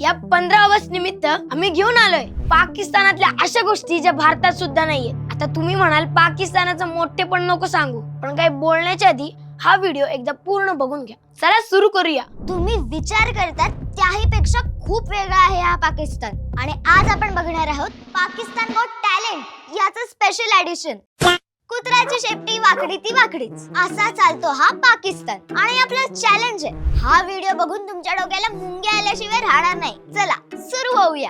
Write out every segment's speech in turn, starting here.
या पंधरा ऑगस्ट निमित्त आम्ही घेऊन आलोय. पाकिस्तानातल्या अशा गोष्टी ज्या भारतात सुद्धा नाहीये आता तुम्ही म्हणाल पाकिस्तानाचं मोठे पण नको सांगू. पण काही बोलण्याच्या आधी हा व्हिडिओ एकदा पूर्ण बघून घ्या. चला सुरू करूया. तुम्ही विचार करतात त्याही पेक्षा खूप वेगळा आहे हा पाकिस्तान. आणि आज आपण बघणार आहोत पाकिस्तान गॉट टॅलेंट याचं स्पेशल एडिशन कुत्र्याची शेपटी वाकडी ती वाकडीच. असा चालतो हा पाकिस्तान. आणि आपला चॅलेंज आहे. हा व्हिडिओ बघून तुमच्या डोक्याला आल्याशिवाय राहणार नाही. चला सुरू होऊया.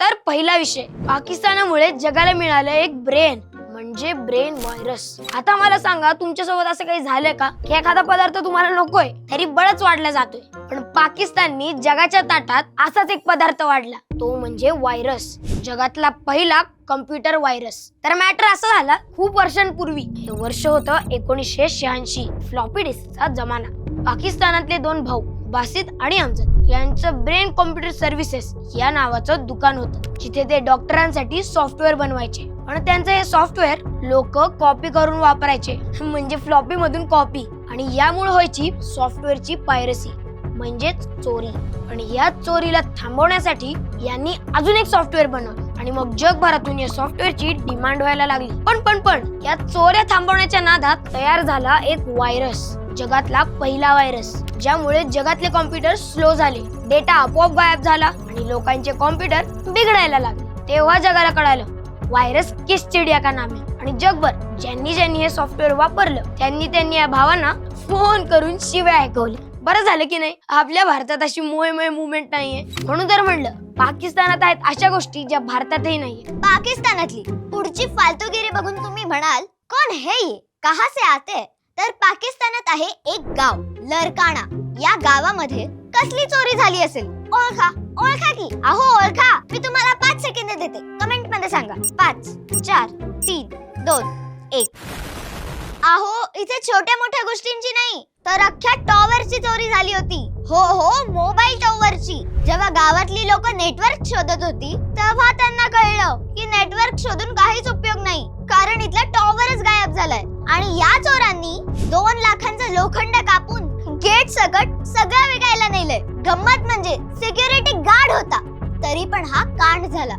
तर पहिला विषय पाकिस्तानामुळे जगाला मिळालं एक ब्रेन म्हणजे ब्रेन व्हायरस. आता मला सांगा तुमच्यासोबत असं काही झालंय का? की एखादा पदार्थ तुम्हाला नकोय तरी बळच वाढला जातोय. पण पाकिस्ताननी जगाच्या ताटात असाच एक पदार्थ वाढला तो म्हणजे व्हायरस. जगातला पहिला कम्प्युटर व्हायरस. तर मॅटर असं झाला खूप वर्षांपूर्वी. हे वर्ष होतं एकोणीसशे शहाऐंशी फ्लॉपी डिस्कचा जमाना. पाकिस्तानातले दोन भाऊ बासित आणि अमजद यांचं ब्रेन कॉम्प्युटर सर्व्हिसेस या नावाचं दुकान होतं जिथे ते डॉक्टरांसाठी सॉफ्टवेअर बनवायचे. आणि त्यांचं हे सॉफ्टवेअर लोक कॉपी करून वापरायचे म्हणजे फ्लॉपी मधून कॉपी. आणि यामुळे व्हायची सॉफ्टवेअरची पायरसी म्हणजेच चोरी. आणि या चोरीला थांबवण्यासाठी यांनी अजून एक सॉफ्टवेअर बनवलं. आणि मग जगभरातून या सॉफ्टवेअरची डिमांड व्हायला लागली. पण पण पण या चोऱ्या थांबवण्याच्या नादात तयार झाला एक व्हायरस. जगातला पहिला व्हायरस ज्यामुळे जगातले कॉम्प्युटर स्लो झाले. डेटा आपोआप गायब झाला आणि लोकांचे कॉम्प्युटर बिघडायला लागले. तेव्हा जगाला कळालं व्हायरस किस चिडिया का नाम. आहे आणि जगभर ज्यांनी ज्यांनी हे सॉफ्टवेअर वापरलं त्यांनी त्यांनी या भावांना फोन करून शिव्या ऐकवल्या. बरं झालं की नाही? आपल्या भारतात अशी मोहे मुवमेंट नाहीये. म्हणून तर म्हणलं पाकिस्तानात आहेत अशा गोष्टी ज्या भारतातही नाहीये. पाकिस्तानातली पुढची फालतूगिरी बघून तुम्ही म्हणाल कोण हे? ये कहा से आते? तर पाकिस्तानात आहे एक गाव लरकाणा या गावामध्ये कसली चोरी झाली असेल? ओळखा ओळखा की? अहो ओळखा. मी तुम्हाला पाच सेकंद देते. कमेंटमध्ये सांगा. पाच चार तीन दोन एक. अहो इथे छोट्या मोठ्या गोष्टींची नाही तर अख्ख्या टॉवरची चोरी झाली होती. हो हो मोबाईल टॉवरची. जेव्हा गावातली लोक नेटवर्क शोधत होती तेव्हा त्यांना कळलं की नेटवर्क शोधून काहीच उपयोग नाही. कारण इथला टॉवरच गायब झालाय. आणि या चोरांनी दोन लाखांचं लोखंड कापून गेट सकट सगळं विकायला नेलंय. गंमत म्हणजे सिक्युरिटी गार्ड होता. तरी पण हा कांड झाला.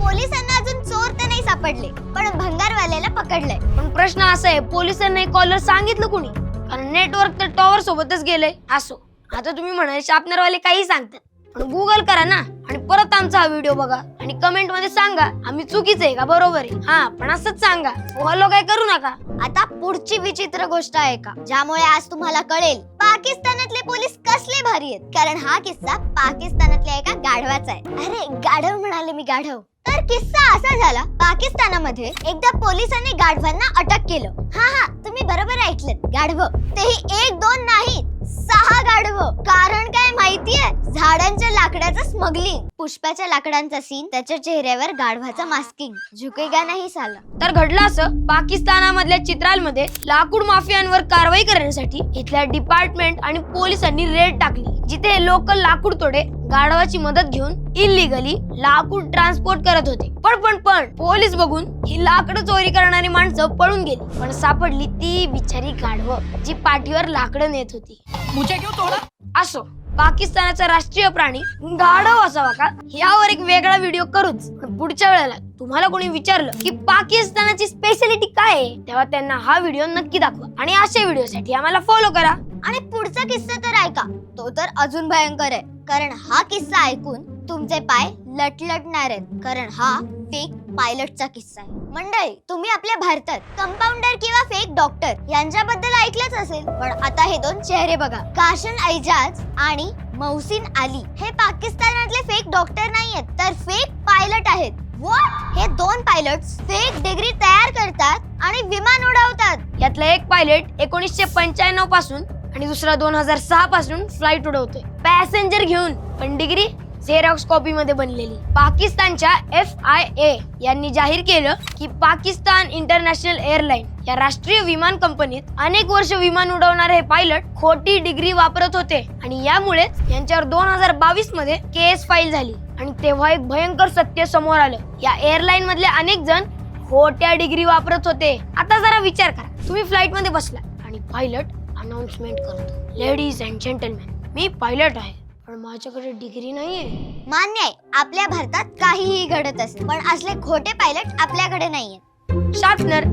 पोलिसांना अजून चोर तर नाही सापडले पण भंगारवाल्याला पकडलंय. पण प्रश्न असा आहे पोलिसांना कॉलर सांगितलं कुणी? कारण नेटवर्क तर टॉवर सोबतच गेलंय. असो आता तुम्ही म्हणाल शार्पनरवाले काही सांगतात. पण गुगल करा ना आणि परत आमचा हा व्हिडिओ बघा. आणि कमेंटमध्ये सांगा आम्ही चुकीच आहे का? बरोबर आहे. हा पण असंच सांगा. फॉलो काय करू नका. आता पुढची विचित्र गोष्ट आहे का? ज्यामुळे आज तुम्हाला कळेल पाकिस्तानातले पोलीस कसले भारी आहेत. कारण हा किस्सा पाकिस्तानातल्या एका गाढवाचा आहे. अरे गाढव म्हणाले मी गाढव. तर किस्सा असा झाला पाकिस्तानामध्ये एकदा पोलिसांनी गाढवांना अटक केलं. हा हा तुम्ही बरोबर ऐकलं गाढव. तेही एक दोन नाही सहा गाढव. कारण काय माहितीये? झाडांच्या लाकडाचं स्मगलिंग पुष्पाच्या लाकडांचा सीन त्याच्या चेहऱ्यावर गाढवाचं मास्किंग झुकेगा नाही साला. तर घडलं असं पाकिस्तानामधल्या चित्रालमध्ये लाकूड माफियांवर कारवाई करण्यासाठी इथल्या डिपार्टमेंट आणि पोलिसांनी रेड टाकली. जिथे हे लोक लाकूड तोडे गाढवाची मदत घेऊन इलिगली लाकूड ट्रान्सपोर्ट करत होते. पण पण पण पोलीस बघून ही लाकडं चोरी करणारी माणसं पळून गेली. पण सापडली ती बिचारी गाढव जी पाठीवर लाकडं नेत होती. मुझे क्यों तोड़ा? असो पाकिस्तानाचा राष्ट्रीय प्राणी गाढव असावा का? यावर एक वेगळा व्हिडिओ करूच. पुढच्या वेळेला तुम्हाला कोणी विचारलं की पाकिस्तानाची स्पेशालिटी काय आहे? तेव्हा त्यांना हा व्हिडिओ नक्की दाखवा. आणि अशा व्हिडिओसाठी आम्हाला फॉलो करा. आणि पुढचा किस्सा तर ऐका. तो तर अजून भयंकर आहे. कारण हा किस्सा ऐकून तुमचे पाय लटलटणार आहेत. कारण हा फेक पायलटचा किस्सा आहे. मंडळी तुम्ही आपल्या भारतात कंपाऊंडर किंवा फेक डॉक्टर यांच्याबद्दल ऐकलंच असेल पण आता हे दोन चेहरे बघा. काशन ऐजाज आणि मौसिन अली हे पाकिस्तानातले फेक डॉक्टर नाहीयेत तर फेक पायलट आहेत. हे दोन पायलट फेक डिग्री तयार करतात आणि विमान उडवतात. यातला एक पायलट एकोणीसशे पंच्याण्णवपासून आणि दुसरा दोन हजार सहा पासून फ्लाईट उडवतोय. पॅसेंजर घेऊन. पण डिग्री झेरॉक्स कॉपी मध्ये बनलेली. पाकिस्तानच्या एफ आय ए यांनी जाहीर केलं की पाकिस्तान इंटरनॅशनल एअरलाईन या राष्ट्रीय विमान कंपनीत अनेक वर्ष विमान उडवणारे हे पायलट खोटी डिग्री वापरत होते. आणि यामुळेच यांच्यावर दोन हजार बावीसमध्ये केस फाईल झाली. आणि तेव्हा एक भयंकर सत्य समोर आलं. या एअरलाईन मधले अनेक जण खोट्या डिग्री वापरत होते. आता जरा विचार करा. तुम्ही फ्लाईटमध्ये बसला आणि पायलट अनाउन्समेंट करतो. लेडीज अँड जेंटलमॅन मी पायलट आहे. पण माझ्याकडे डिग्री नाहीये. मान्य आहे आपल्या भारतात काहीही घडत असेल पण असले खोटे पायलट आपल्याकडे नाहीये. शार्पनर